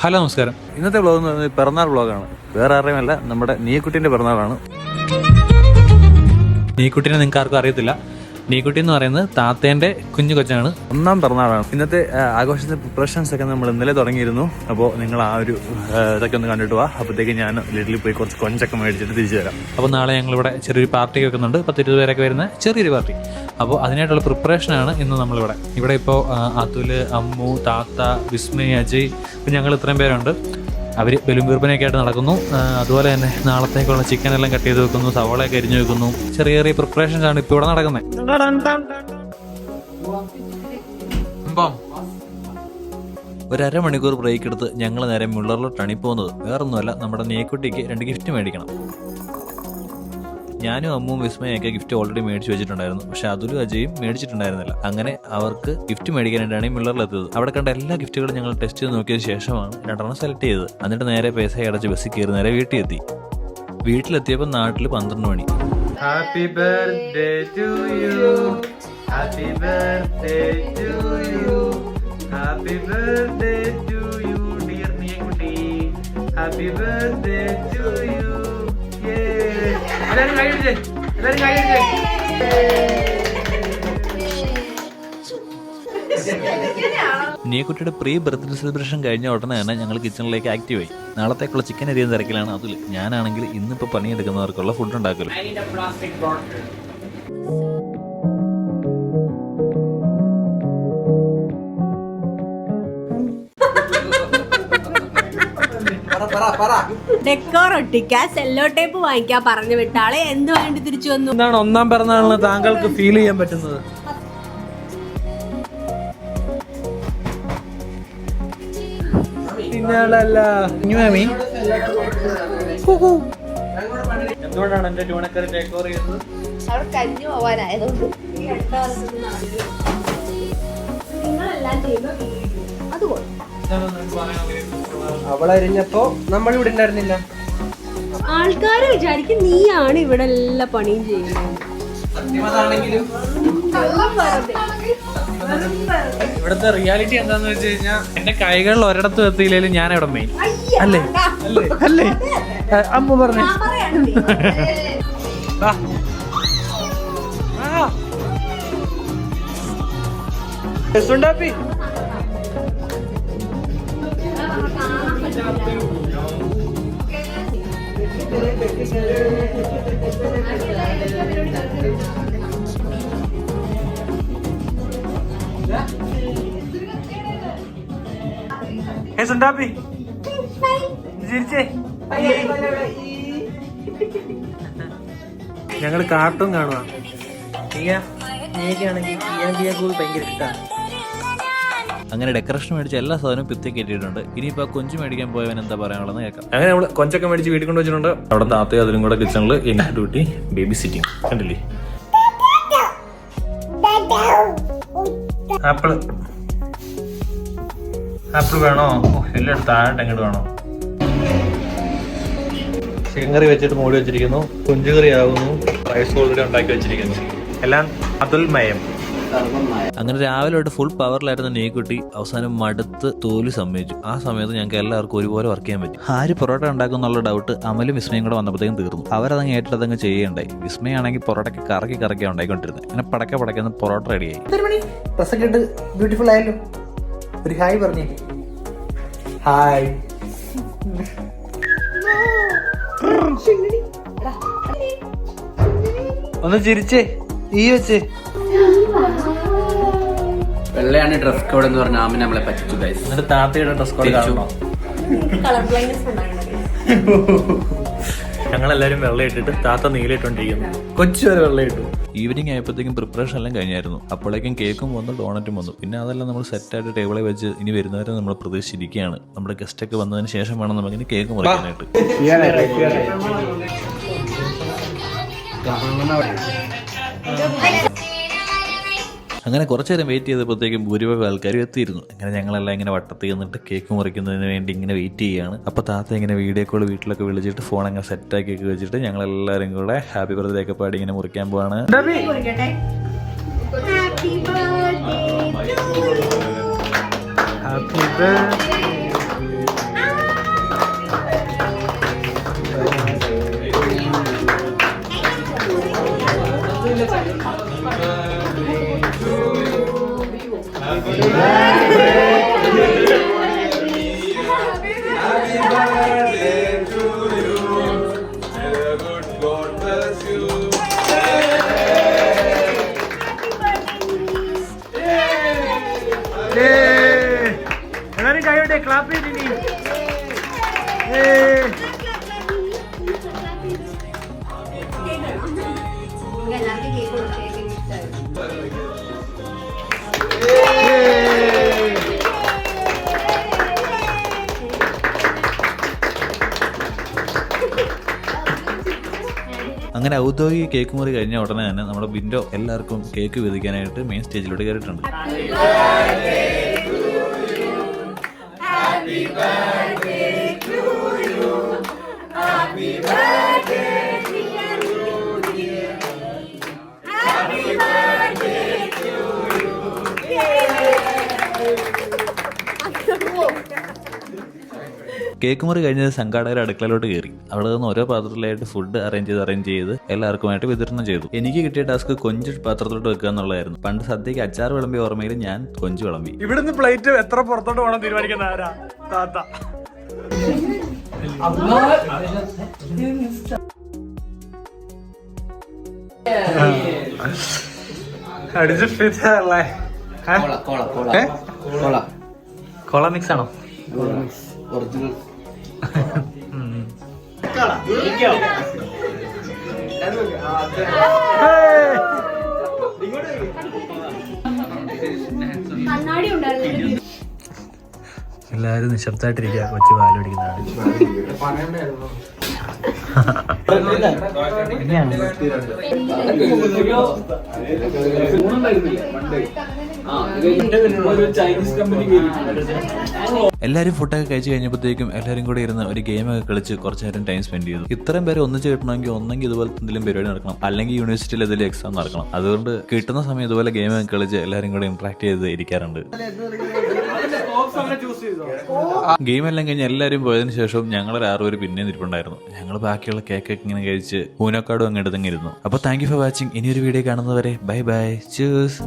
Hello നമസ്കാരം. ഇന്നത്തെ vlog എന്ന് പറയുന്നത് പിറന്നാൾ വ്ളോഗാണ് വേറെ ആരുടെയുമല്ല നമ്മുടെ നീക്കുട്ടിന്റെ പിറന്നാളാണ്. നീക്കുട്ടിനെ നിങ്ങൾക്ക് ആർക്കും അറിയത്തില്ല. നീക്കുട്ടി എന്ന് പറയുന്നത് താത്തേന്റെ കുഞ്ഞു കൊച്ചാണ്. ഒന്നാം പിറന്നാളാണ്. ഇന്നത്തെ ആഘോഷത്തിന്റെ പ്രിപ്പറേഷൻസ് ഒക്കെ നമ്മൾ ഇന്നലെ തുടങ്ങിയിരുന്നു. അപ്പോൾ നിങ്ങൾ ആ ഒരു ഇതൊക്കെ ഒന്ന് കണ്ടിട്ട് വാ. അപ്പോഴത്തേക്ക് ഞാൻ ലിറ്റിൽ പോയി കുറച്ച് കൊഞ്ചൊക്കെ മേടിച്ചിട്ട് തിരിച്ചു തരാം അപ്പോൾ നാളെ ഞങ്ങൾ ഇവിടെ ചെറിയൊരു പാർട്ടി വെക്കുന്നുണ്ട്. പത്ത് ഇരുപത് പേരൊക്കെ വരുന്ന ചെറിയൊരു പാർട്ടി അപ്പോൾ അതിനായിട്ടുള്ള പ്രിപ്പറേഷനാണ് ഇന്ന് നമ്മളിവിടെ. ഇവിടെ ഇപ്പോൾ അതുൽ അമ്മു താത്ത വിസ്മയ് അജയ് ഇപ്പം ഞങ്ങൾ ഇത്രയും പേരുണ്ട്. അവർ ബലും വീർപ്പനൊക്കെ നടക്കുന്നു. അതുപോലെ തന്നെ നാളത്തേക്കുള്ള ചിക്കൻ എല്ലാം കട്ട് ചെയ്ത് വെക്കുന്നു സവാളയൊക്കെ അരിഞ്ഞു വെക്കുന്നു. ചെറിയ ചെറിയ പ്രിപ്പറേഷൻസ് ആണ് ഇപ്പോൾ ഇവിടെ നടക്കുന്നത് ഒരു അരമണിക്കൂർ ബ്രേക്ക് എടുത്ത് ഞങ്ങൾ നേരെ മുള്ളറിലോട്ടാണ് പോകുന്നത്. വേറൊന്നുമല്ല നമ്മുടെ നീക്കുട്ടിക്ക് രണ്ട് ഗിഫ്റ്റ് മേടിക്കണം. ഞാനും അമ്മും വിസ്മയൊക്കെ ഗിഫ്റ്റ് ഓൾറെഡി മേടിച്ചു വെച്ചിട്ടുണ്ടായിരുന്നു. പക്ഷെ അതുലും അജയും മേടിച്ചിട്ടുണ്ടായിരുന്നില്ല. അങ്ങനെ അവർക്ക് ഗിഫ്റ്റ് മേടിക്കാനായിട്ടാണ് ഈ മിള്ളറിലെത്തിയത് അവിടെ കണ്ട എല്ലാ ഗിഫ്റ്റുകളും ഞങ്ങൾ ടെസ്റ്റ് ചെയ്ത് നോക്കിയ ശേഷമാണ് രണ്ടെണ്ണം സെലക്ട് ചെയ്തത്. എന്നിട്ട് നേരെ പൈസ അടച്ച് ബസ്സിൽ കയറി നേരെ വീട്ടിൽ എത്തി വീട്ടിലെത്തിയപ്പോൾ നാട്ടിൽ പന്ത്രണ്ട് മണി. Happy birthday to you happy birthday to you happy birthday to you dear Neekutty happy birthday to എല്ലാരും കൈ അടിച്ചേ എല്ലാരും നീക്കുട്ടിയുടെ പ്രീ ബർത്ത്ഡേ സെലിബ്രേഷൻ കഴിഞ്ഞ ഉടനെ തന്നെ ഞങ്ങൾ കിച്ചണിലേക്ക് ആക്റ്റീവ് ആയി. നാളത്തേക്കുള്ള ചിക്കൻ അരിയും തിരക്കിലാണ് അതിൽ ഞാനാണെങ്കിൽ ഇന്നിപ്പോൾ പണിയെടുക്കുന്നവർക്കുള്ള ഫുഡ് ഉണ്ടാക്കലും. ഡെക്കോർ ഒട്ടിക്കാൻ സെല്ലോ ടേപ്പ് വാങ്ങിക്കാൻ പറഞ്ഞു വിട്ടാളെ. എന്ത് വേണ്ടി തിരിച്ചു വന്നു? എന്താണ് ഒന്നാം പിറന്നാളിന് താങ്കൾക്ക് ഫീൽ ചെയ്യാൻ പറ്റുന്നത്? എന്തുകൊണ്ടാണ് എന്റെ ട്യൂണക്കറി ടേക്ക് ഓവർ ചെയ്യുന്നത്? അവിടെ കഞ്ഞു പോവാനായതുകൊണ്ട്. നിങ്ങളെല്ലാം ചെയ്യുമ്പോ അതുകൊണ്ട് അവളരിഞ്ഞപ്പോ നമ്മൾ ഇവിടെ ഉണ്ടായിരുന്നില്ല. ആൾക്കാര് വിചാരിക്കും നീയാണ് ഇവിടെ എല്ലാ പണിയും ചെയ്യുന്നത്. ഇവിടുത്തെ റിയാലിറ്റി എന്താന്ന് വെച്ച് കഴിഞ്ഞാൽ എന്റെ കൈകളിൽ ഒരിടത്തും എത്തിയില്ലെങ്കിലും ഞാൻ ഇവിടെ മെയിൻ അല്ലേ? അല്ലേ? അല്ലേ? അമ്മ പറഞ്ഞു. ഞാൻ പറയാണ് നീ. സുണ്ടാപ്പി ഹേ സുണ്ടാപ്പി ചിരിച്ചേ ഞങ്ങൾ കാർട്ടൂൺ കാണുക ഭയങ്കര ഇഷ്ടമാണ് അങ്ങനെ ഡെക്കറേഷൻ മേടിച്ച എല്ലാ സാധനവും പിത്തി കയറ്റിയിട്ടുണ്ട്. ഇനിയിപ്പോ ആ കൊഞ്ചു മേടിക്കാൻ പോയവൻ എന്താ പറയാനുള്ളതെന്ന് കേൾക്കാം. അങ്ങനെ നമ്മൾ കൊഞ്ചൊക്കെ മേടിച്ച് വീട്ടിൽ കൊണ്ട് വെച്ചിട്ടുണ്ട്. അവിടെ താത്തയും അതിലും കൂടെ കിച്ചണിൽ എനിക്ക് ഡ്യൂട്ടി ബേബി സിറ്റിംഗ് കണ്ടില്ലേ? ആപ്പിൾ. ആപ്പിൾ വേണോ? എല്ലായിടത്തും എല്ലാം താഴെ എങ്ങോട്ട് വേണോ? ചിക്കൻ കറി വെച്ചിട്ട് മൂടി വെച്ചിരിക്കുന്നു. കൊഞ്ചുകറി ആകുന്നു റൈസ് ഓൾറെഡി ഉണ്ടാക്കി വെച്ചിരിക്കുന്നു. എല്ലാം അതുൽമയം. അങ്ങനെ രാവിലെ തൊട്ട് ഫുൾ പവറിലായിരുന്ന നീക്കുട്ടി അവസാനം മടുത്ത് തോലി സമ്മതിച്ചു. ആ സമയത്ത് ഞങ്ങൾക്ക് എല്ലാവർക്കും ഒരുപോലെ വർക്ക് ചെയ്യാൻ പറ്റും. ആര് പൊറോട്ട ഉണ്ടാക്കും എന്നുള്ള ഡൗട്ട് അമലും വിസ്മയും കൂടെ വന്നപ്പോഴത്തേക്കും തീർന്നു. അവരതങ്ങ് ഏറ്റെടുത്തങ്ങ് ചെയ്യണ്ടായി വിസ്മയാണെങ്കിൽ പൊറോട്ടയ്ക്ക് കറക്കി കറക്കി ഉണ്ടായിക്കൊണ്ടിരുന്നത് അങ്ങനെ പടക്ക പടക്കുന്ന പൊറോട്ട റെഡിയായി ഡ്രസ്സൊക്കെ ഇട്ട് ബ്യൂട്ടിഫുൾ ആയല്ലോ. ഒരു ഹായ് പറഞ്ഞേ. ഹായ് ഒന്ന് ചിരിച്ചേ. ഈ വെച്ചേ. വെള്ളയാണ് ഡ്രസ് കോഡ് എന്ന് പറഞ്ഞ ആമിനെ നമ്മളെ പറ്റിച്ചു ഗൈസ് എന്നിട്ട് താത്തയുടെ ഡ്രസ് കോഡ് കാണണോ? ഞങ്ങളെല്ലാരും വെള്ളം ഇട്ടിട്ട് താത്ത നീലിട്ടുകൊണ്ടിരിക്കുന്നു കൊച്ചു വരെ വെള്ളയിട്ടു. ഈവനിങ് ആയപ്പോഴത്തേക്കും പ്രിപ്പറേഷൻ എല്ലാം കഴിഞ്ഞായിരുന്നു. അപ്പോഴേക്കും കേക്കും വന്നു ഡോണറ്റും വന്നു. പിന്നെ അതെല്ലാം നമ്മൾ സെറ്റായിട്ട് ടേബിളിൽ വെച്ച് ഇനി വരുന്നവരെ നമ്മൾ പ്രതീക്ഷിച്ചിരിക്കുകയാണ്. നമ്മുടെ ഗസ്റ്റ് ഒക്കെ വന്നതിന് ശേഷം വേണം നമുക്കിനി കേക്ക് മുറിക്കാനായിട്ട്. അങ്ങനെ കുറച്ച് നേരം വെയിറ്റ് ചെയ്തപ്പോഴത്തേക്കും ഭൂരിഭാഗം ആൾക്കാരും എത്തിയിരുന്നു. അങ്ങനെ ഞങ്ങളെല്ലാം ഇങ്ങനെ വട്ടത്തിൽ നിന്നിട്ട് കേക്ക് മുറിക്കുന്നതിന് വേണ്ടി ഇങ്ങനെ വെയിറ്റ് ചെയ്യുകയാണ് അപ്പോൾ താത്ത ഇങ്ങനെ വീഡിയോ കോൾ വീട്ടിലൊക്കെ വിളിച്ചിട്ട് ഫോൺ അങ്ങ് സെറ്റാക്കി ഒക്കെ വെച്ചിട്ട് ഞങ്ങളെല്ലാവരും കൂടെ ഹാപ്പി ബർത്ത്ഡേ ഒക്കെ പാടി ഇങ്ങനെ മുറിക്കാൻ പോവാണ്. Happy birthday Thank you. happy birthday to Clap it, Clap, clap, clap. Okay, no. അങ്ങനെ ഔദ്യോഗിക കേക്ക് മുറി കഴിഞ്ഞ ഉടനെ തന്നെ നമ്മുടെ വിൻഡോ എല്ലാവർക്കും കേക്ക് വിധിക്കാനായിട്ട് മെയിൻ സ്റ്റേജിലൂടെ കയറിയിട്ടുണ്ട്. കേക്ക് മുറി കഴിഞ്ഞത് സംഘാടകർ അടുക്കളയിലോട്ട് കയറി. അവിടെ നിന്ന് ഓരോ പാത്രത്തിലായിട്ട് ഫുഡ് അറേഞ്ച് ചെയ്ത് അറേഞ്ച് ചെയ്ത് എല്ലാവർക്കുമായിട്ട് വിതരണം ചെയ്തു. എനിക്ക് കിട്ടിയ ടാസ്ക് കൊഞ്ച് പാത്രത്തിലോട്ട് വെക്കുക എന്നുള്ളതായിരുന്നു. പണ്ട് സദ്യക്ക് അച്ചാർ വിളമ്പിയ ഓർമ്മയിൽ ഞാൻ കൊഞ്ച് വിളമ്പി. ഇവിടുന്ന് പ്ലേറ്റ് എത്ര പുറത്തോട്ട് പോകണം തീരുമാനിക്കുന്ന ആരാ? താത്ത. അടിച്ച് ഫിറ്റല്ലേ cola cola cola cola. Cola mix ആണോ? ഒറിജിനൽ എല്ലാവരും നിശബ്ദമായിട്ടിരിക്കുക. കൊച്ചു പാൽ പിടിക്കുന്നതാണ് എല്ലാവരും ഫുഡൊക്കെ കഴിച്ചു കഴിഞ്ഞപ്പോഴത്തേക്കും എല്ലാരും കൂടെ ഇരുന്ന് ഒരു ഗെയിമൊക്കെ കളിച്ച് കുറച്ച് നേരം ടൈം സ്പെൻഡ് ചെയ്തു. ഇത്രയും പേരെ ഒന്നിച്ച് കിട്ടണമെങ്കിൽ ഒന്നെങ്കിൽ ഇതുപോലെ എന്തെങ്കിലും പരിപാടി നടക്കണം. അല്ലെങ്കിൽ യൂണിവേഴ്സിറ്റിയിൽ എന്തെങ്കിലും എക്സാം നടക്കണം. അതുകൊണ്ട് കിട്ടുന്ന സമയം ഇതുപോലെ ഗെയിം ഗെയിമൊക്കെ കളിച്ച് എല്ലാരും കൂടെ ഇന്ററാക്ട് ചെയ്ത് ഇരിക്കാറുണ്ട്. ഗെയിം എല്ലാം കഴിഞ്ഞ് എല്ലാവരും പോയതിനു ശേഷം ഞങ്ങൾ ആറുപേര് പിന്നെ നിൽപ്പുണ്ടായിരുന്നു. ഞങ്ങൾ ബാക്കിയുള്ള കേക്ക് ഒക്കെ ഇങ്ങനെ കഴിച്ച് ഊനക്കാടും അങ്ങ് എടുത്തെങ്കിലിരുന്നു അപ്പോൾ താങ്ക് യു ഫോർ വാച്ചിങ് ഇനി ഒരു വീഡിയോ കാണുന്നവരെ ബൈ ബൈ ചൂസ്